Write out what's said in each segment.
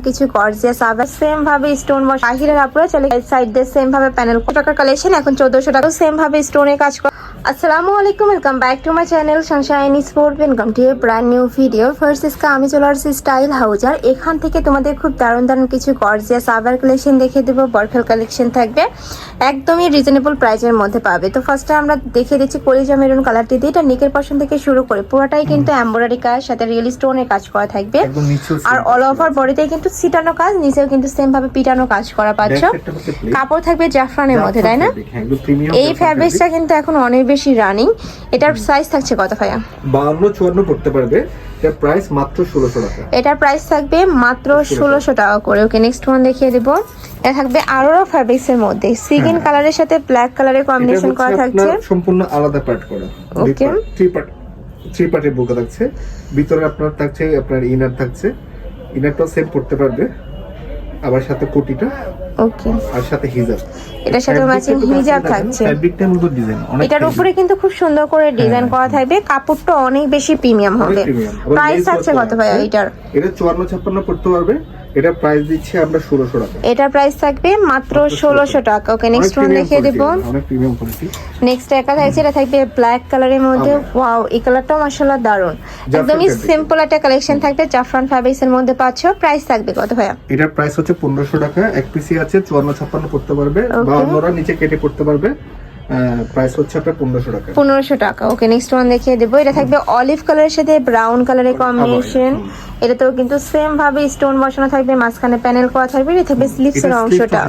কিছু গর্জিয়াস আবার সেম ভাবে স্টোন বাহিরের আপুরা চলে সাইড দিয়ে সেম ভাবে প্যানেল টাকার কালেকশন এখন চোদ্দশো টাকা সেম ভাবে স্টোনে কাজ করে আসসালামু আলাইকুম welcome back to my channel sunshine sport welcome to a brand new video first ইসকা আমি চলে আসছি স্টাইল হাউজার এখান থেকে তোমাদের খুব দারুণ দারুণ কিছু গর্জিয়াস আবার কালেকশন দেখে দেবো। বরফেল কালেকশন থাকবে। একদমই রিজনেবল প্রাইসের মধ্যে পাবে। তো ফার্স্টে আমরা দেখে দিচ্ছি কলিজা মেরুন কালারটি দিয়ে। এটা নিকের পশন থেকে শুরু করে পুরোটাই কিন্তু এম্ব্রয়ডারি কাজ সাথে রিয়েল স্টোনের কাজ করা থাকবে। আর অল ওভার। বডিতে কিন্তু সিটানো কাজ নিচেও কিন্তু সেম ভাবে পিটানো কাজ করা পাচ্ছ। কাপড় থাকবে জাফরানের মধ্যে তাই না? হ্যাঁ, এই জাফরান ফ্যাব্রিক্সটা কিন্তু এখন অনেক বেশি রানিং এটার সাইজ থাকছে কত ভাইয়া। বাউন্ন চুয়ান্ন পড়তে পারবে। এটার প্রাইস মাত্র ষোলোশো টাকা। এটার প্রাইস থাকবে মাত্র ষোলোশো টাকা। করে। ওকে নেক্সট ওয়ান দেখিয়ে দেবো। এটা থাকবে আরোরা ফ্যাব্রিক্স এর মধ্যে। সিগিন হ্যাঁ। কালারের সাথে ব্ল্যাক কালারের কম্বিনেশন করা থাকছে। সম্পূর্ণ আলাদা পার্ট করা। ওকে থ্রি পার্ট থ্রি পার্টের বুকা থাকছে। ভিতরে আপনার থাকছে আপনার ইনার থাকছে। ইনারটাও সেম পড়তে পারবে। আবার সাথে কোটিটা ওকে। আর সাথে হিজাব। এটার সাথে ম্যাচিং হিজাব থাকছে। ফ্যাব্রিকটা মূলত ডিজাইন অনেক এটার উপরে কিন্তু খুব সুন্দর করে ডিজাইন হ্যাঁ, করা থাকবে কাপড়টা অনেক বেশি প্রিমিয়াম হবে। প্রাইস আছে কত ভাই ভাইয়া এটার? এটা চুয়ান্ন ছাপ্পান্ন পড়তে পারবে। এটা প্রাইস দিচ্ছি আমরা ষোলোশো টাকা। এটার প্রাইস থাকবে মাত্র ষোলোশো টাকা। ওকে নেক্সট ওয়ান দেখিয়ে দেবো। অনেক প্রিমিয়াম কোয়ালিটি নেক্সট একা থাকছে এটা থাকবে ব্ল্যাক কালারের মধ্যে। ওয়াও এই কালারটাও মাশাআল্লাহ দারুণ একদমই সিম্পল একটা কালেকশন থাকবে জাফরান ফ্যাব্রিক্স এর মধ্যে পাচ্ছ প্রাইস থাকবে কত ভাইয়া? এটার প্রাইস হচ্ছে পনেরোশো টাকা এক পিসি আছে চুয়ান্ন ছাপ্পান্ন পড়তে পারবে। বা অন্যরা নিচে কেটে পড়তে পারবে। প্রাইস হচ্ছে আপনার পনেরোশো টাকা। পনেরোশো টাকা। ওকে নেক্সট ওয়ান দেখিয়ে দেবো। এটা থাকবে অলিভ কালারের সাথে ব্রাউন কালারের কম্বিনেশন এটাতেও কিন্তু সেম ভাবে স্টোন বসানো থাকবে মাঝখানে প্যানেল করা থাকবে এটা থাকবে স্লিপস এর এটা অংশটা।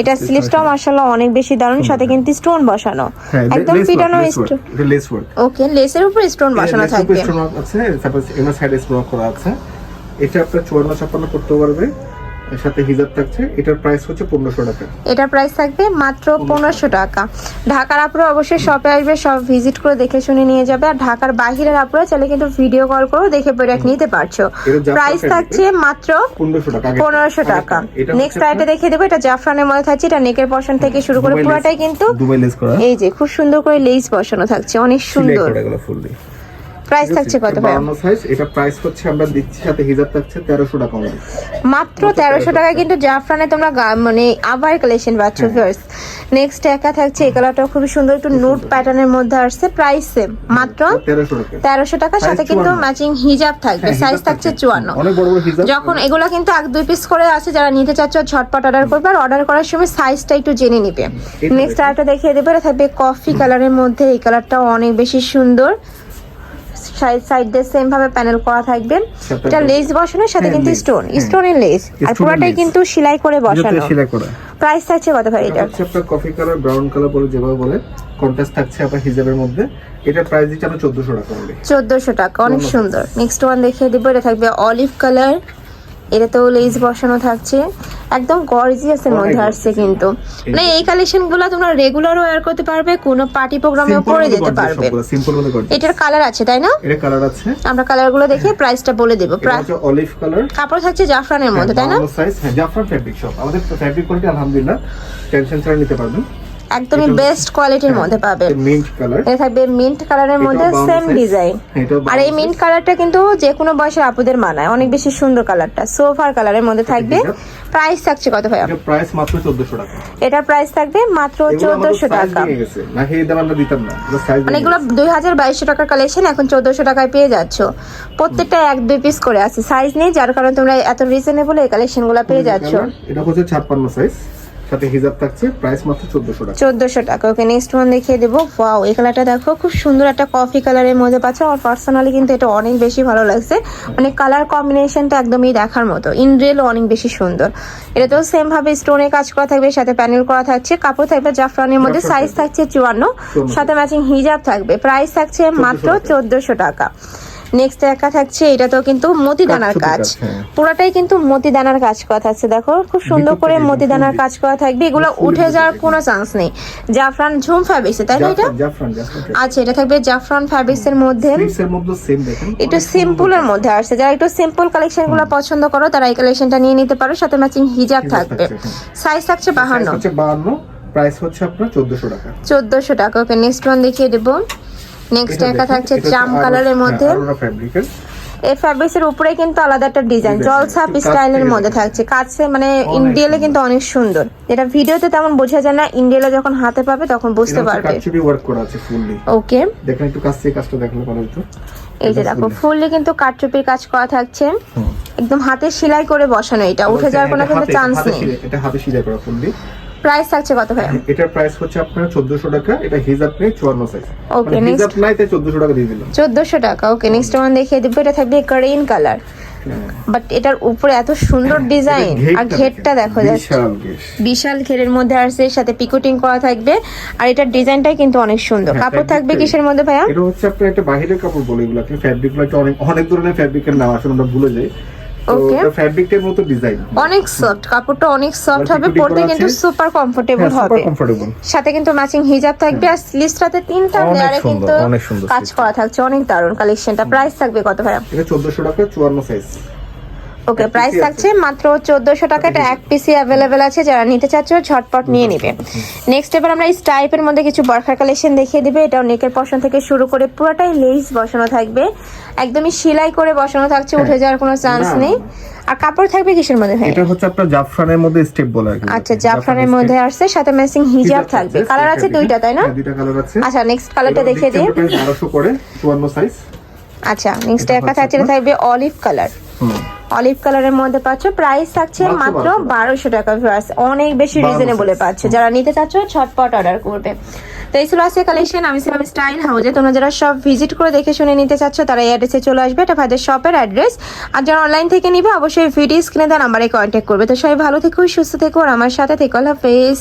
এটা স্লিপসটাও মাশাআল্লাহ অনেক বেশি দারুণ সাথে কিন্তু স্টোন বসানো। হ্যাঁ একদম পিটানো স্টোন লেস ওয়ার্ক ওকে লেসের উপর স্টোন বসানো থাকবে স্টোন আছে তারপর এনার সাইডে স্টোন করা আছে। এটা আপনার চুয়ান্ন ছাপ্পান্ন পড়তে পারবে। সাথে হিজাব থাকছে এটার প্রাইস হচ্ছে পনেরোশো টাকা। এটার প্রাইস থাকবে মাত্র পনেরোশো। টাকা। ঢাকার আপুরা অবশ্যই শপে আসবে সব ভিজিট করে দেখে শুনে নিয়ে যাবে। আর ঢাকার বাহিরের আপুরা চাইলে কিন্তু ভিডিও কল করেও দেখে প্রোডাক্ট নিতে পারছ। প্রাইস থাকছে মাত্র পনেরোশো টাকা নেক্সট আইটা দেখিয়ে দেবো এটা জাফরানের মধ্যে থাকছে এটা নেকের পশন থেকে শুরু করে পুরোটাই কিন্তু এই যে খুব সুন্দর করে লেস বসানো থাকছে অনেক সুন্দর। প্রাইস থাকছে কত ভাই বাউন্ন সাইজ এটা প্রাইস হচ্ছে আমরা দিচ্ছি সাথে হিজাব থাকছে তেরোশো টাকা আমাদের মাত্র তেরোশো টাকা। কিন্তু জাফরানে তোমরা মানে আবার কালেকশন পাচ্ছ হ্যাঁ। নেক্সট একা থাকছে এই কালারটা খুবই সুন্দর একটু নোট প্যাটার্নের মধ্যে আসছে প্রাইস সেম মাত্র তেরোশো টাকা। সাথে কিন্তু ম্যাচিং হিজাব থাকবে হ্যাঁ, সাইজ থাকছে। থাকছে। চুয়ান্ন। অনেক বড় বড় হিজাব। যখন এগুলো কিন্তু এক দুই পিস করে আছে যারা নিতে চাচ্ছ ঝটপট অর্ডার করবে আর অর্ডার করার সময় সাইজটা একটু জেনে নিবে। নেক্সট। আরেকটা দেখিয়ে দেবে থাকবে কফি কালারের মধ্যে এই কালারটাও অনেক বেশি সুন্দর। সাইড সাইড দিয়ে সেম ভাবে প্যানেল করা থাকবে। এটা লেস বসানোর সাথে হ্যাঁ, কিন্তু স্টোন। স্টোনের লেস আর পুরোটাই কিন্তু সেলাই করে বসানো। এটাতে সেলাই করা। প্রাইস থাকছে কত ভাই এটা? হচ্ছে আপনার কফি কালার ব্রাউন কালার বলে যেভাবে বলে কন্ট্রাস্ট থাকছে আপনার হিজাবের মধ্যে। এটা প্রাইস দিচ্ছে আমরা চোদ্দশো টাকা only। চোদ্দশো টাকা অনেক সুন্দর। নেক্সট ওয়ান দেখিয়ে দিব এটা থাকবে অলিভ কালার এটাতেও লেস বসানো থাকছে। একদম গর্জিয়াসের মধ্যে আসছে কিন্তু। মানে এই কালেকশনগুলো তোমরা রেগুলার ওয়্যার করতে পারবে কোনো পার্টি প্রোগ্রামেও পরে যেতে পারবে। এটার কালার আছে তাই না? এটা কালার আছে। আমরা কালারগুলো দেখে প্রাইসটা বলে দেবো। প্রাইস অলিভ কালার কাপড় থাকছে জাফরানের মধ্যে তাই না? সাইজ হ্যাঁ জাফরান ফ্যাব্রিক শপ আমাদের ফ্যাব্রিক কোয়ালিটি আলহামদুলিল্লাহ। টেনশন ছাড়া নিতে পারবেন। একদমই বেস্ট কোয়ালিটির মধ্যে পাবে। মিন্ট কালার এটা থাকবে মিন্ট কালারের মধ্যে সেম ডিজাইন আর এই মিন্ট কালারটা কিন্তু যে কোনো বয়সের আপুদের মানায়। অনেক বেশি সুন্দর কালারটা সোফার কালারের মধ্যে থাকবে। প্রাইস থাকছে কত এটা প্রাইস মাত্র 1400 টাকা। এটার প্রাইস থাকবে মাত্র এগুলো আমাদের চোদ্দশো size টাকা। নিয়ে না সেই দাম আমরা দিতাম না। মানে এগুলো দুই হাজার বাইশশো টাকার কালেকশন এখন চোদ্দশো টাকায় পেয়ে যাচ্ছ। প্রত্যেকটা এক দুই পিস করে আছে। সাইজ নেই যার কারণে তোমরা এত রিজনেবল এই কালেকশনগুলো পেয়ে যাচ্ছ। এটা হচ্ছে 56 সাইজ সাথে হিজাব থাকছে প্রাইস মাত্র 1400 টাকা। চোদ্দশো টাকা। ওকে নেক্সট ওয়ান দেখিয়ে দেবো। ওয়াও এই কালারটা দেখো খুব সুন্দর একটা কফি কালারের মধ্যে পাচ্ছ। আমার পার্সোনালি কিন্তু এটা অনেক বেশি ভালো লাগছে। মানে কালার কম্বিনেশনটা একদমই দেখার মতো। ইন রিয়েল অনেক বেশি সুন্দর। এটা তো সেম ভাবে স্টোনে কাজ করা থাকবে সাথে প্যানেল করা থাকছে। কাপড় থাকবে জাফরানের মধ্যে সাইজ থাকছে চুয়ান্ন। চুয়ান্ন। সাথে ম্যাচিং হিজাব থাকবে। প্রাইস থাকছে মাত্র টাকা। চোদ্দশো টাকা। নেক্সট একা থাকছে এটা তো কিন্তু মতিদানার কাজ, হ্যাঁ। পুরোটাই কিন্তু মতিদানার কাজ করা থাকছে দেখো খুব সুন্দর করে মতিদানার কাজ করা থাকবে এগুলো উঠে যাওয়ার। কোনো চান্স নেই। জাফরান ঝুম ফ্যাব্রিক্স তাই না এটা? আচ্ছা এটা থাকবে জাফরান ফ্যাব্রিক্স এর মধ্যে। এর একটু সুন্দর সিম্পলের মধ্যে আসছে। যারা একটু সিম্পল কালেকশনগুলো পছন্দ করো তারা এই কালেকশনটা নিয়ে নিতে পারো সাথে ম্যাচিং হিজাব থাকবে। হ্যাঁ। সাইজ থাকছে বাহান্ন। হচ্ছে 52 প্রাইস হচ্ছে আপনার 1400 টাকা। চোদ্দশো টাকা ওকে নেক্সট ওয়ান দেখিয়ে দেবো। নেক্সট এটা একা দেখুন, থাকছে জাম কালারের হ্যাঁ, মধ্যে। এই ফ্যাব্রিক্স এর উপরে কিন্তু আলাদা একটা ডিজাইন জলছাপ স্টাইলের মধ্যে থাকছে। কাছে মানে ইন্ডিয়ালে কিন্তু অনেক সুন্দর। এটা ভিডিওতে তেমন বোঝা যায় না ইন্ডিয়ালে যখন হাতে পাবে তখন বুঝতে পারবে। ওয়ার্ক করা আছে ফুললি ওকে দেখেন একটু কাছ থেকে কাজটা দেখলে ভালো হতো এই যে দেখো ফুললি কিন্তু কাঠচুপির কাজ করা থাকছে। একদম হাতে সেলাই করে বসানো এটা উঠে যাওয়ার কোনো কিন্তু চান্স নেই। এটা হাতে সিলাই করা ফুললি প্রাইস থাকছে কত ভাই এটার প্রাইস হচ্ছে আপনার চোদ্দশো টাকা এটা হিজাব নেই চুয়ান্ন সাইজ Okay, next. হিজাব নাই তাই চোদ্দশো টাকা দিয়ে দিলাম। চোদ্দশো টাকা ওকে নেক্সট ওয়ান দেখিয়ে দিব এটা থাকবে গ্রিন কালার বাট এটার উপরে এত সুন্দর ডিজাইন আর ঘেরটা দেখো just বিশাল ঘেরের মধ্যে এর সাথে পিকোটিং করা থাকবে আর এটার ডিজাইনটাই কিন্তু অনেক সুন্দর। হ্যাঁ, কাপড় থাকবে কিসের মধ্যে ভাইয়া? এটা হচ্ছে আপনার একটা বাহিরের কাপড় বলে এগুলোকে অনেক অনেক ধরনের ফ্যাব্রিকের নাম আসলে আমরা ভুলে যাই। মতো ডিজাইন অনেক সফট কাপড়টা অনেক সফট হবে পরতে কিন্তু সুপার কমফোর্টেবল হবে। সাথে কিন্তু ম্যাচিং হিজাব থাকবে আর স্লিভসটাতে তিনটা লেয়ারে কিন্তু কাজ করা থাকছে। অনেক দারুণ কালেকশনটা প্রাইস থাকবে কত ভাইয়া? এটা টাকা চুয়ান্ন সাইজ ওকে প্রাইস থাকছে মাত্র চোদ্দশো টাকা। এটা এক পিসি অ্যাভেলেবেল আছে যারা নিতে চাচ্ছ ঝটপট নিয়ে নিবে। নেক্সট এবার আমরা এই টাইপের মধ্যে কিছু বরখার কালেকশন দেখিয়ে দিবে। এটাও নেকের পশন থেকে শুরু করে পুরোটাই লেস বসানো থাকবে। একদমই সেলাই করে বসানো থাকছে উঠে যাওয়ার কোনো চান্স নেই। আর কাপড় থাকবে কিসের মধ্যে ভাই? এটা হচ্ছে আপনার জাফরানের মধ্যে স্টেপ বলা হয় আচ্ছা জাফরানের মধ্যে আসছে সাথে ম্যাচিং হিজাব থাকবে কালার আছে দুইটা তাই না? হ্যাঁ, দুইটা কালার আছে। আচ্ছা নেক্সট কালারটা দেখিয়ে দিই। বারোশো করে চুয়ান্ন সাইজ আচ্ছা নেক্সট একটা থাকছে থাকবে অলিভ কালার হুম। অলিভ কালারের মধ্যে পাচ্ছ প্রাইস থাকছে মাত্র মাত্র 1200 বারোশো টাকা ভিউয়ার্স অনেক বেশি 1200 রিজনেবলে পাচ্ছ। যারা নিতে চাচ্ছ ছটপট অর্ডার করবে। তো এই ছিল আজকে কালেকশন আমি ছিলাম স্টাইল হাউজে। তোমরা যারা সব ভিজিট করে দেখে শুনে নিতে চাচ্ছ তারা এই অ্যাড্রেসে চলে আসবে। এটা ভাইদের শপের অ্যাড্রেস আর যারা অনলাইন থেকে নিবে অবশ্যই ভিডিও স্ক্রিনে দেওয়া নাম্বারে কন্ট্যাক্ট করবে। তো সবাই ভালো থেকো সুস্থ থেকো আর আমার সাথে থেকো। আল্লাহ হাফেজ।